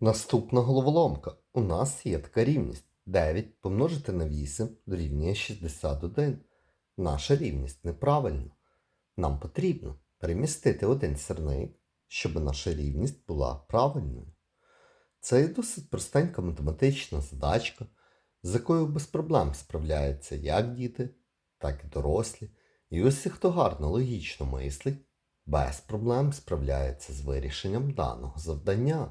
Наступна головоломка. У нас є така рівність. 9 помножити на 8 дорівнює 61. Наша рівність неправильна. Нам потрібно перемістити один сірник, щоб наша рівність була правильною. Це є досить простенька математична задачка, з якою без проблем справляються як діти, так і дорослі. І усі, хто гарно логічно мислить, без проблем справляється з вирішенням даного завдання.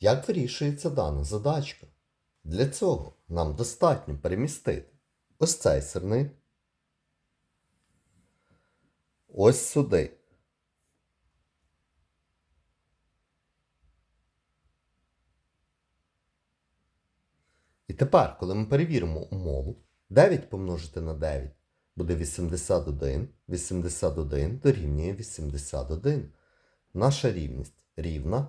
Як вирішується дана задачка? Для цього нам достатньо перемістити ось цей сирник, ось сюди. І тепер, коли ми перевіримо умову, 9 помножити на 9 буде 81, 81 дорівнює 81. Наша рівність рівна,